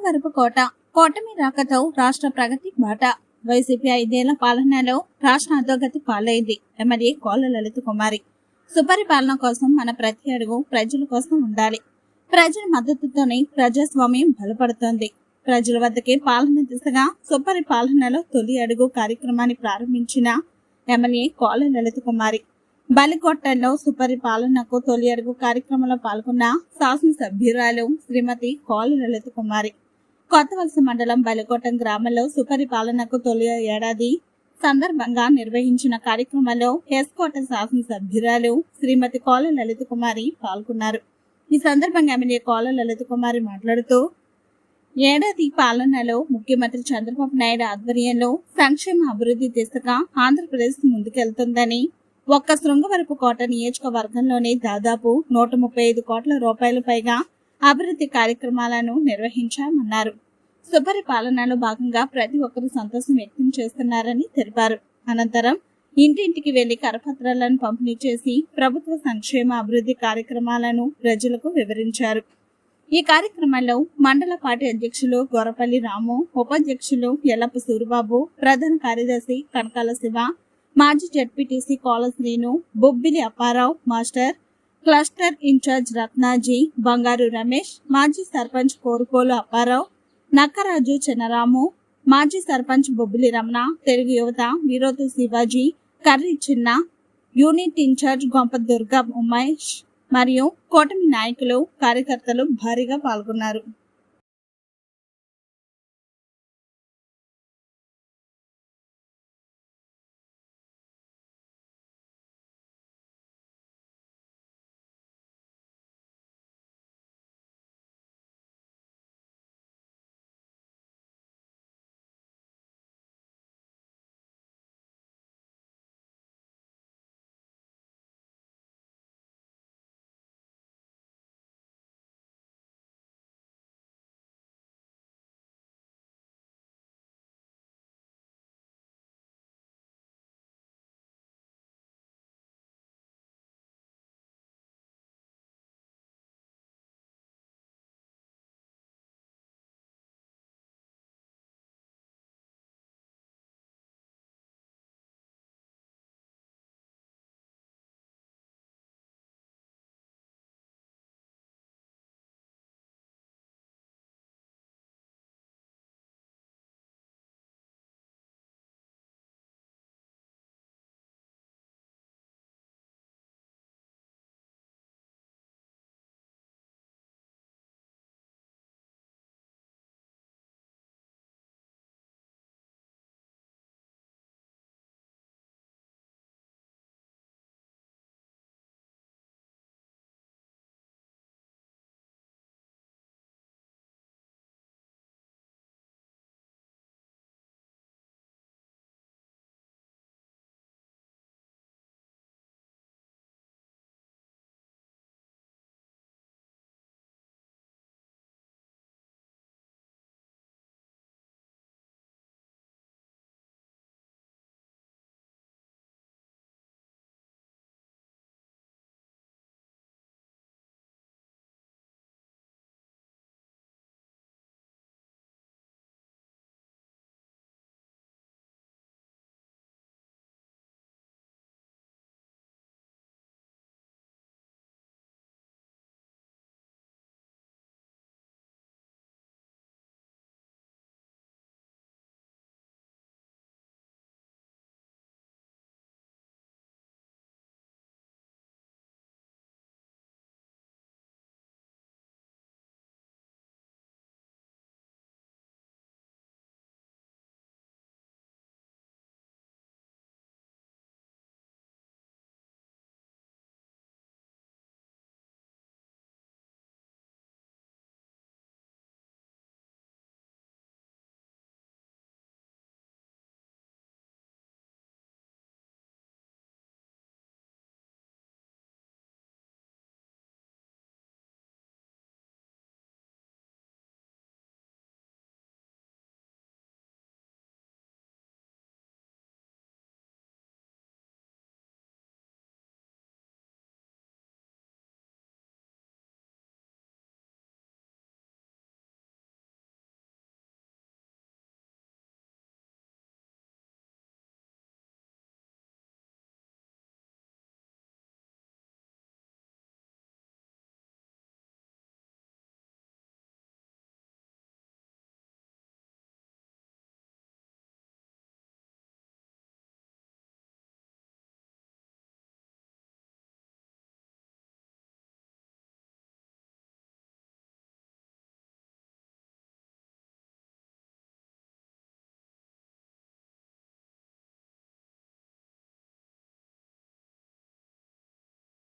శృంగవరపు కోట. కూటమి రాకతో రాష్ట్ర ప్రగతి బాట. వైసీపీ ఐదేళ్ళ పాలనలో రాష్ట్ర అధోగతి పాలైంది. ఎమ్మెల్యే కోల లలిత కుమారి. సుపరిపాలన కోసం మన ప్రతి అడుగు ప్రజల కోసం ఉండాలి. ప్రజల మద్దతుతోనే ప్రజాస్వామ్యం బలపడుతోంది. ప్రజల వద్దకే పాలన దిశగా సుపరిపాలనలో తొలి అడుగు కార్యక్రమాన్ని ప్రారంభించిన ఎమ్మెల్యే కోల లలిత కుమారి. బలికొట్టంలో సుపరిపాలనకు తొలి అడుగు కార్యక్రమంలో పాల్గొన్న శాసనసభ్యురాలు శ్రీమతి కోల లలిత కుమారి. కొత్తవలస మండలం బలికోటం గ్రామంలో సుపరిపాలనకు తొలి ఏడాది సందర్భంగా నిర్వహించిన కార్యక్రమంలో ఎస్కోట శాసనసభ్యురాలు శ్రీమతి కోల లలిత కుమారి పాల్గొన్నారు. ఈ సందర్భంగా ఎమ్మెల్యే కోల లలిత కుమారి మాట్లాడుతూ ఏడాది పాలనలో ముఖ్యమంత్రి చంద్రబాబు నాయుడు ఆధ్వర్యంలో సంక్షేమ అభివృద్ధి దిశగా ఆంధ్రప్రదేశ్ ముందుకెళ్తుందని ఒక్క శృంగవరపు కోట నియోజకవర్గంలోనే దాదాపు నూట ముప్పై ఐదు కోట్ల రూపాయలు పైగా అభివృద్ధి కార్యక్రమాలను నిర్వహించామన్నారు. సుపరిపాలనలో భాగంగా ప్రతి ఒక్కరూ సంతోషం వ్యక్తం చేస్తున్నారని తెలిపారు. అనంతరం ఇంటింటికి వెళ్ళి కరపత్రాలను పంపిణీ చేసి ప్రభుత్వ సంక్షేమ అభివృద్ధి కార్యక్రమాలను ప్రజలకు వివరించారు. ఈ కార్యక్రమంలో మండల పార్టీ అధ్యక్షులు గొరపల్లి రాము ఉపాధ్యక్షులు ఎల్లప్ప సూరిబాబు ప్రధాన కార్యదర్శి కనకాల శివ మాజీ ZPTC Kola Srinu Bobbili Apparao master cluster incharge Ratnaji Bangaru Ramesh మాజీ సర్పంచ్ కోరుకోలు అప్పారావు నక్కరాజు చిన్నరాము మాజీ సర్పంచ్ బొబ్బిలి రమణ తెలుగు యువత Veerothu Shivaji Karri Chinna unit in charge Gompa Durga Umesh మరియు కూటమి నాయకులు కార్యకర్తలు భారీగా పాల్గొన్నారు.